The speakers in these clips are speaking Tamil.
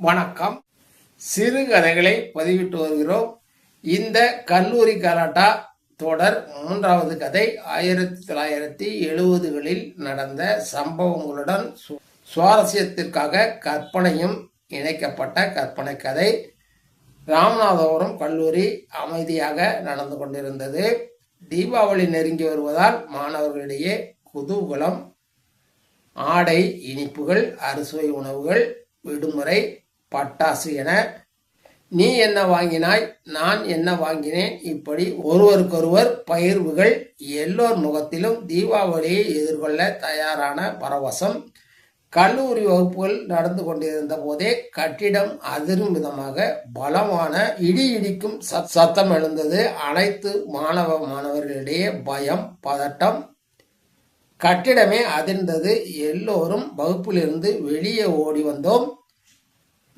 வணக்கம். சிறுகதைகளை பதிவிட்டு வருகிறோம். இந்த கல்லூரி கலாட்டா தொடர் மூன்றாவது கதை ஆயிரத்தி தொள்ளாயிரத்தி எழுபதுகளில் நடந்த சம்பவங்களுடன் சு- சுவாரஸ்யத்திற்காக கற்பனையும் இணைக்கப்பட்ட கற்பனை கதை. ராமநாதபுரம் கல்லூரி அமைதியாக நடந்து கொண்டிருந்தது. தீபாவளி நெருங்கி வருவதால் மாணவர்களிடையே குதூகலம் ஆடை இனிப்புகள் அறுசுவை உணவுகள் விடுமுறை பட்டாசு என. நீ என்ன வாங்கினாய் நான் என்ன வாங்கினேன்? இப்படி ஒருவருக்கொருவர் பகிர்வுகள் எல்லோர் முகத்திலும் தீபாவளியை எதிர்கொள்ள தயாரான பரவசம். கல்லூரி வகுப்புகள் நடந்து கொண்டிருந்த போதே கட்டிடம் அதிரும் விதமாக பலமான இடி இடிக்கும் சத்- சத்தம் எழுந்தது. அனைத்து மாணவ மாணவர்களிடையே பயம் பதட்டம். கட்டிடமே அதிர்ந்தது. எல்லோரும் வகுப்பிலிருந்து வெளியே ஓடி வந்தோம்.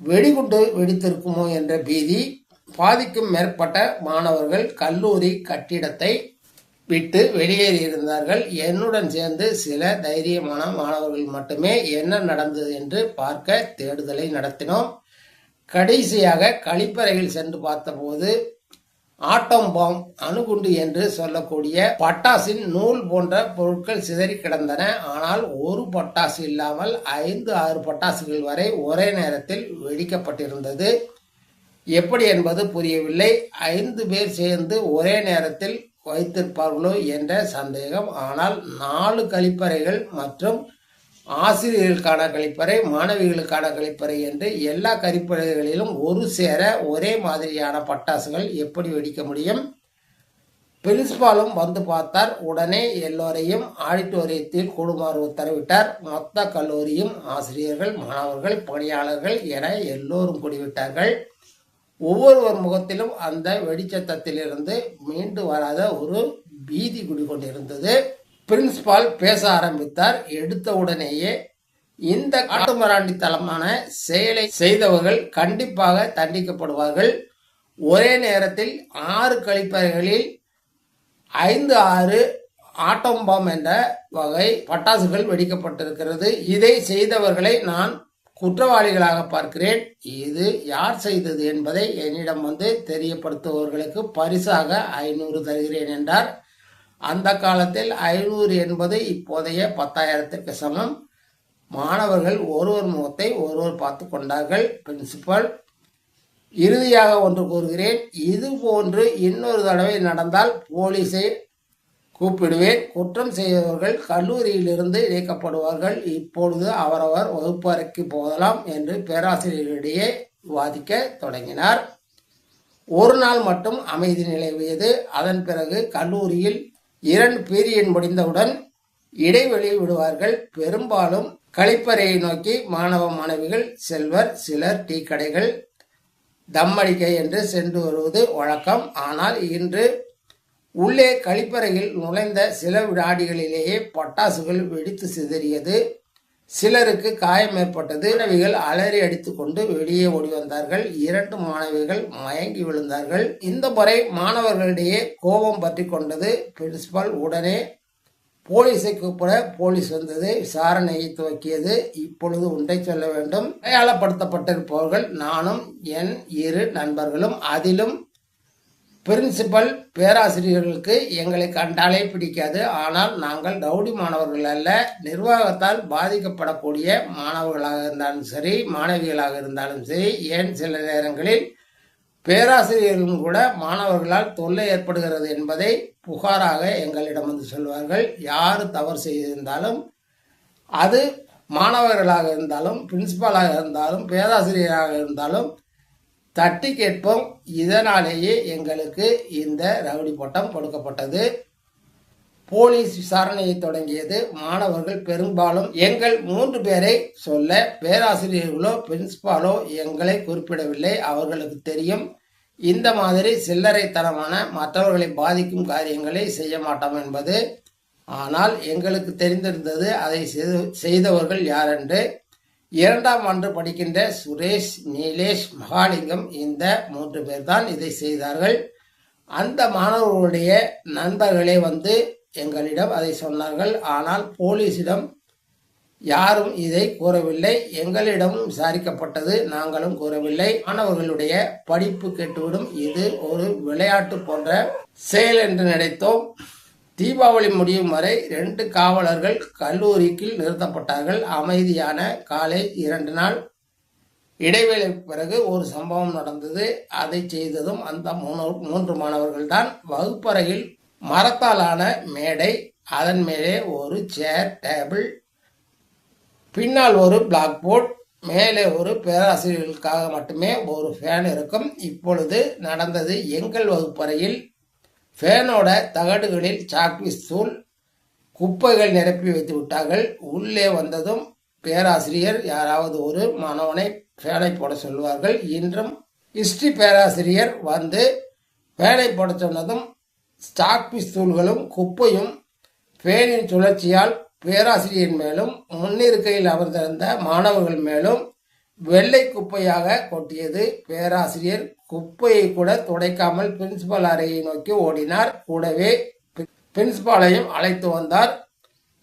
வெடிகுண்டு வெடித்திருக்குமோ என்ற பீதி பாதிக்கும் மேற்பட்ட மாணவர்கள் கல்லூரி கட்டிடத்தை விட்டு வெளியேறியிருந்தார்கள். என்னுடன் சேர்ந்து சில தைரியமான மாணவர்கள் மட்டுமே என்ன நடந்தது என்று பார்க்க தேடுதலை நடத்தினோம். கடைசியாக கழிப்பறையில் சென்று பார்த்தபோது ஆட்டம் பாம் அணுகுண்டு என்று சொல்லக்கூடிய பட்டாசின் நூல் போன்ற பொருட்கள் சிதறி கிடந்தன. ஆனால் ஒரு பட்டாசு இல்லாமல் ஐந்து ஆறு பட்டாசுகள் வரை ஒரே நேரத்தில் வெடிக்கப்பட்டிருந்தது. எப்படி என்பது புரியவில்லை. ஐந்து பேர் சேர்ந்து ஒரே நேரத்தில் வைத்திருப்பார்களோ என்ற சந்தேகம். ஆனால் நாலு கழிப்பறைகள் மற்றும் ஆசிரியர்களுக்கான கழிப்பறை மாணவிகளுக்கான கழிப்பறை என்று எல்லா கழிப்பறைகளிலும் ஒரு சேர ஒரே மாதிரியான பட்டாசுகள் எப்படி வெடிக்க முடியும்? பிரின்சிபாலும் வந்து பார்த்தார். உடனே எல்லோரையும் ஆடிட்டோரியத்தில் கூடுமாறு உத்தரவிட்டார். மொத்த கல்லூரியும் ஆசிரியர்கள் மாணவர்கள் பணியாளர்கள் என எல்லோரும் கூடிவிட்டார்கள். ஒவ்வொருவர் முகத்திலும் அந்த வெடிச்சத்தத்திலிருந்து மீண்டு வராத ஒரு பீதி குடிகொண்டிருந்தது. பிரின்ஸ்பால் பேச ஆரம்பித்தார். எடுத்த உடனேயே இந்த காட்டுமராண்டித்தனமான செயலை செய்தவர்கள் கண்டிப்பாக தண்டிக்கப்படுவார்கள். ஒரே நேரத்தில் ஆறு கழிப்பறைகளில் ஐந்து ஆறு ஆட்டம் பாம் என்ற வகை பட்டாசுகள் வெடிக்கப்பட்டிருக்கிறது. இதை செய்தவர்களை நான் குற்றவாளிகளாக பார்க்கிறேன். இது யார் செய்தது என்பதை என்னிடம் வந்து தெரியப்படுத்துபவர்களுக்கு பரிசாக ஐநூறு தருகிறேன் என்றார். அந்த காலத்தில் ஐநூறு என்பது இப்போதைய பத்தாயிரத்திற்கு சமம். மாணவர்கள் ஒருவர் முகத்தை ஒருவர் பார்த்து கொண்டார்கள். பிரின்சிபல் இறுதியாக ஒன்று கூறுகிறேன். இது போன்று இன்னொரு தடவை நடந்தால் போலீஸை கூப்பிடுவேன். குற்றம் செய்தவர்கள் கல்லூரியிலிருந்து நீக்கப்படுவார்கள் இப்பொழுது அவரவர் வகுப்பறைக்கு போகலாம் என்று பேராசிரியர்களிடையே விவாதிக்க தொடங்கினார். ஒரு நாள் மட்டும் அமைதி நிலவியது. அதன் பிறகு கல்லூரியில் இரண்டு பீரியட் முடிந்தவுடன் இடைவெளி விடுவார்கள். பெரும்பாலும் கழிப்பறையை நோக்கி மாணவ மாணவிகள் செல்வர் சிலர் டீ கடைகள் தம்மடிக்க என்று சென்று வருவது வழக்கம். ஆனால் இன்று உள்ளே கழிப்பறையில் நுழைந்த சில வினாடிகளிலேயே பட்டாசுகள் வெடித்து சிதறியது. சிலருக்கு காயம் ஏற்பட்டது. மாணவிகள் அலறி அடித்துக்கொண்டு வெளியே ஓடி வந்தார்கள். இரண்டு மாணவிகள் மயங்கி விழுந்தார்கள். இந்த முறை மாணவர்களிடையே கோபம் பற்றி கொண்டது. பிரின்சிபால் உடனே போலீஸை கூப்பிட போலீஸ் வந்தது. விசாரணையை துவக்கியது. இப்பொழுது ஒன்றை சொல்ல வேண்டும். அடையாளப்படுத்தப்பட்டிருப்பவர்கள் நானும் என் இரு நண்பர்களும் அதிலும் பிரின்சிபல் பேராசிரியர்களுக்கு எங்களை கண்டாலே பிடிக்காது. ஆனால் நாங்கள் ரவுடி மாணவர்கள் அல்ல நிர்வாகத்தால் பாதிக்கப்படக்கூடிய மாணவர்களாக இருந்தாலும் சரி மாணவிகளாக இருந்தாலும் சரி ஏன் சில நேரங்களில் பேராசிரியர்களும் கூட மாணவர்களால் தொல்லை ஏற்படுகிறது என்பதை புகாராக எங்களிடம் வந்து சொல்வார்கள். யார் தவறு செய்திருந்தாலும் அது மாணவர்களாக இருந்தாலும் பிரின்சிபாலாக இருந்தாலும் பேராசிரியராக இருந்தாலும் தட்டி கேட்போம் இதனாலேயே எங்களுக்கு இந்த ரவுடி பட்டம் கொடுக்கப்பட்டது. போலீஸ் விசாரணையை தொடங்கியது மாணவர்கள் பெரும்பாலும் எங்கள் மூன்று பேரை சொல்ல பேராசிரியர்களோ பிரின்சிபாலோ எங்களை குறிப்பிடவில்லை. அவர்களுக்கு தெரியும். இந்த மாதிரி சில்லறைத்தனமான மற்றவர்களை பாதிக்கும் காரியங்களை செய்ய மாட்டோம் என்பது. ஆனால் எங்களுக்கு தெரிந்திருந்தது அதை செய்தவர்கள் யாரென்று இரண்டாம் ஆண்டு படிக்கின்ற சுரேஷ் நீலேஷ் மகாலிங்கம் இந்த மூன்று பேர் தான் இதை செய்தார்கள். அந்த மாணவர்களுடைய நண்பர்களே வந்து எங்களிடம் அதை சொன்னார்கள். ஆனால் போலீஸிடம் யாரும் இதை கூறவில்லை. எங்களிடமும் விசாரிக்கப்பட்டது நாங்களும் கூறவில்லை. மாணவர்களுடைய படிப்பு கெட்டுவிடும். இது ஒரு விளையாட்டு போன்ற செயல் என்று நினைத்தோம். தீபாவளி முடியும் வரை ரெண்டு காவலர்கள் கல்லூரிக்கு நிறுத்தப்பட்டார்கள். அமைதியான காலை இரண்டு நாள். இடைவேளை பிறகு ஒரு சம்பவம் நடந்தது. அதை செய்ததும் அந்த மூணு மூன்று மாணவர்கள் தான் வகுப்பறையில் மரத்தாலான மேடை அதன் மேலே ஒரு சேர் டேபிள் பின்னால் ஒரு பிளாக் போர்ட் மேலே ஒரு பேராசிரியர்களுக்காக மட்டுமே ஒரு ஃபேன் இருக்கும். இப்பொழுது நடந்தது எங்கள் வகுப்பறையில் ஃபேனோட தகடுகளில் சாக்பீஸ் தூள் குப்பைகள் நிரப்பி வைத்து விட்டார்கள். உள்ளே வந்ததும் பேராசிரியர் யாராவது ஒரு மாணவனை ஃபேனை போட சொல்வார்கள் இன்றும் ஹிஸ்டரி பேராசிரியர் வந்து ஃபேனை போட சொன்னதும் ஸ்டாக்பிஸ் தூள்களும் குப்பையும் ஃபேனின் சுழற்சியால் பேராசிரியர் மேலும் முன்னிருக்கையில் அமர்ந்திருந்த மாணவர்கள் மேலும் வெள்ளை குப்பையாக கொட்டியது. பேராசிரியர் குப்பையை கூட துடைக்காமல் பிரின்சிபல் அறையை நோக்கி ஓடினார். கூடவே பிரின்சிபாலையும் அழைத்து வந்தார்.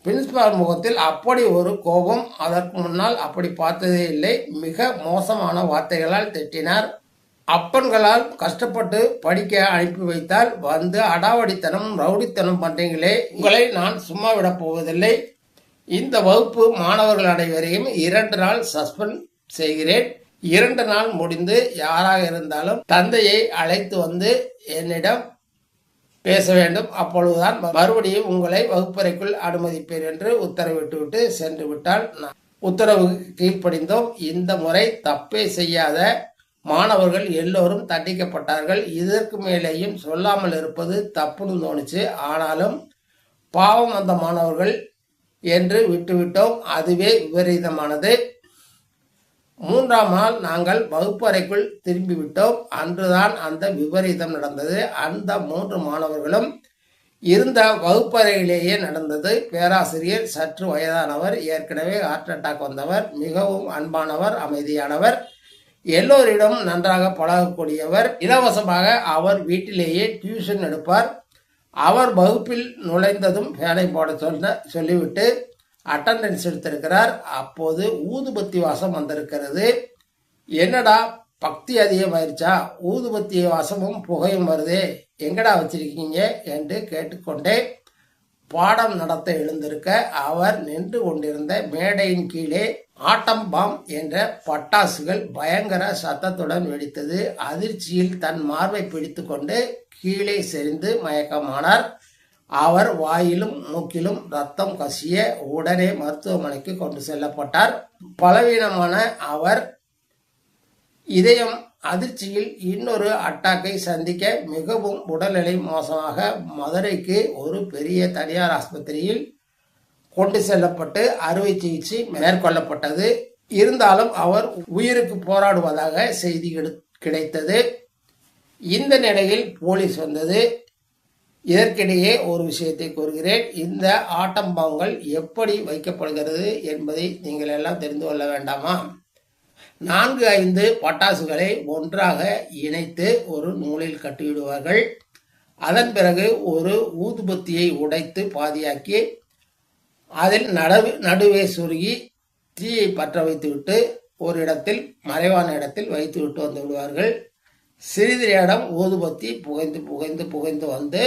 பிரின்சிபால் முகத்தில் அப்படி ஒரு கோபம் அதற்கு முன்னால் அப்படி பார்த்ததே இல்லை. மிக மோசமான வார்த்தைகளால் திட்டினார். அப்பன்களால் கஷ்டப்பட்டு படிக்க அனுப்பி வைத்தால் வந்து அடாவடித்தனம் ரவுடித்தனம் பண்றீங்களே. உங்களை நான் சும்மா விடப் போவதில்லை. இந்த வகுப்பு மாணவர்கள் அனைவரையும் இரண்டு நாள் சஸ்பெண்ட் செய்கிறேன். இரண்டு நாள் முடிந்து யாராக இருந்தாலும் தந்தையை அழைத்து வந்து என்னிடம் பேச வேண்டும். அப்பொழுதுதான் மறுபடியும் உங்களை வகுப்பறைக்குள் அனுமதிப்பேன் என்று உத்தரவிட்டுவிட்டு சென்று விட்டால் நான். உத்தரவு கீழ்ப்படிந்தோம். இந்த முறை தப்பே செய்யாத மாணவர்கள் எல்லோரும் தண்டிக்கப்பட்டார்கள். இதற்கு மேலேயும் சொல்லாமல் இருப்பது தப்புன்னு தோணுச்சு. ஆனாலும் பாவம் அந்த மாணவர்கள் என்று விட்டுவிட்டோம். அதுவே விபரீதமானது. மூன்றாம் நாள் நாங்கள் வகுப்பறைக்குள் திரும்பிவிட்டோம். அன்றுதான் அந்த விபரீதம் நடந்தது. அந்த மூன்று மாணவர்களும் இருந்த வகுப்பறையிலேயே நடந்தது. பேராசிரியர் சற்று வயதானவர் ஏற்கனவே ஹார்ட் அட்டாக் வந்தவர் மிகவும் அன்பானவர் அமைதியானவர் எல்லோரிடம் நன்றாக பழகக்கூடியவர். இலவசமாக அவர் வீட்டிலேயே டியூஷன் எடுப்பார். அவர் வகுப்பில் நுழைந்ததும் ஃபேனை போட சொல்ல சொல்லிவிட்டு அட்டண்டன்ஸ் எடுத்திருக்கிறார். அப்போது ஊதுபத்தி வாசம் வந்திருக்கிறது. என்னடா பக்தி அதிகமாயிருச்சா? ஊதுபத்தி வாசமும் புகையும் வருதே. எங்கடா வச்சிருக்கீங்க? என்று கேட்டுக்கொண்டே பாடம் நடத்த எழுந்திருக்க அவர் நின்று கொண்டிருந்த மேடையின் கீழே ஆட்டம் பாம் என்ற பட்டாசுகள் பயங்கர சத்தத்துடன் வெடித்தது. அதிர்ச்சியில் தன் மார்பை பிடித்துக்கொண்டு கீழே செறிந்து மயக்கமானார். அவர் வாயிலும் மூக்கிலும் ரத்தம் கசிய உடனே மருத்துவமனைக்கு கொண்டு செல்லப்பட்டார். பலவீனமான அவர் இதயம் அதிர்ச்சியில் இன்னொரு அட்டாக்கை சந்திக்க மிகவும் உடல்நிலை மோசமாக மதுரைக்கு ஒரு பெரிய தனியார் ஆஸ்பத்திரியில் கொண்டு செல்லப்பட்டு அறுவை சிகிச்சை மேற்கொள்ளப்பட்டது. இருந்தாலும் அவர் உயிருக்கு போராடுவதாக செய்தி கிடைத்தது. இந்த நிலையில் போலீஸ் வந்தது. இதற்கிடையே ஒரு விஷயத்தை கூறுகிறேன். இந்த ஆட்டம்பாங்கள் எப்படி வைக்கப்படுகிறது என்பதை நீங்கள் எல்லாம் தெரிந்து கொள்ள வேண்டாமா? நான்கு ஐந்து பட்டாசுகளை ஒன்றாக இணைத்து ஒரு நூலில் கட்டிவிடுவார்கள். அதன் பிறகு ஒரு ஊதுபத்தியை உடைத்து பாதியாக்கி அதில் நடுவு நடுவே சுருகி தீயை பற்ற வைத்துவிட்டு ஒரு இடத்தில் மறைவான இடத்தில் வைத்து விட்டு வந்து விடுவார்கள். சிறிது நேரம் ஊதுபத்தி புகைந்து புகைந்து புகைந்து வந்து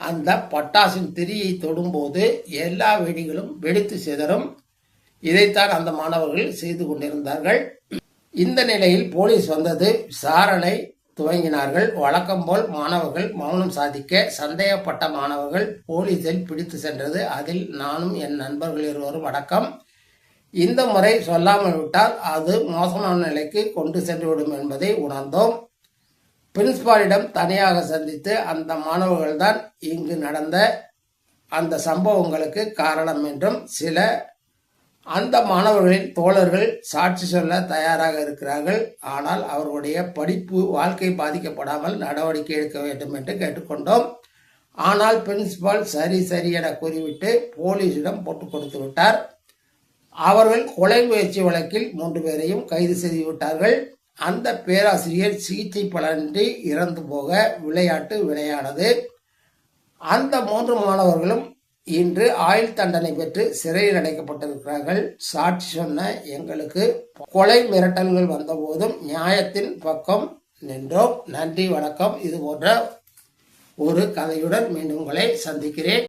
அந்த பட்டாசின் திரியை தொடும்போது எல்லா வெடிகளும் வெடித்து சிதறும். இதைத்தான் அந்த மாணவர்கள் செய்து கொண்டிருந்தார்கள். இந்த நிலையில் போலீஸ் வந்தது. விசாரணை துவங்கினார்கள். வழக்கம் போல் மாணவர்கள் மௌனம் சாதிக்க சந்தேகப்பட்ட மாணவர்கள் போலீசில் பிடித்து சென்றது. அதில் நானும் என் நண்பர்கள் இருவரும் அடக்கம். இந்த முறை சொல்லாமல் விட்டால் அது மோசமான நிலைக்கு கொண்டு சென்றுவிடும் என்பதை உணர்ந்தோம். பிரின்ஸ்பாலிடம் தனியாக சந்தித்து அந்த மாணவர்கள்தான் இங்கு நடந்த அந்த சம்பவங்களுக்கு காரணம் என்றும் சில அந்த மாணவர்களின் தோழர்கள் சாட்சி சொல்ல தயாராக இருக்கிறார்கள். ஆனால் அவர்களுடைய படிப்பு வாழ்க்கை பாதிக்கப்படாமல் நடவடிக்கை எடுக்க வேண்டும் என்று கேட்டுக்கொண்டோம். ஆனால் பிரின்சிபால் சரி சரி என கூறிவிட்டு போலீசிடம் போட்டு கொடுத்து விட்டார். அவர்கள் கொலை முயற்சி வழக்கில் மூன்று பேரையும் கைது செய்து விட்டார்கள். அந்த பேராசிரியர் சிகிச்சை பலனின்றி இறந்து போக விளையாட்டு விளையானது அந்த மூன்று மாணவர்களும் இன்று ஆயுள் தண்டனை பெற்று சிறையில் அடைக்கப்பட்டிருக்கிறார்கள். சாட்சி சொன்ன எங்களுக்கு கொலை மிரட்டல்கள் வந்தபோதும் நியாயத்தின் பக்கம் நின்றோம். நன்றி வணக்கம். இது போன்ற ஒரு கதையுடன் மீண்டும் உங்களை சந்திக்கிறேன்.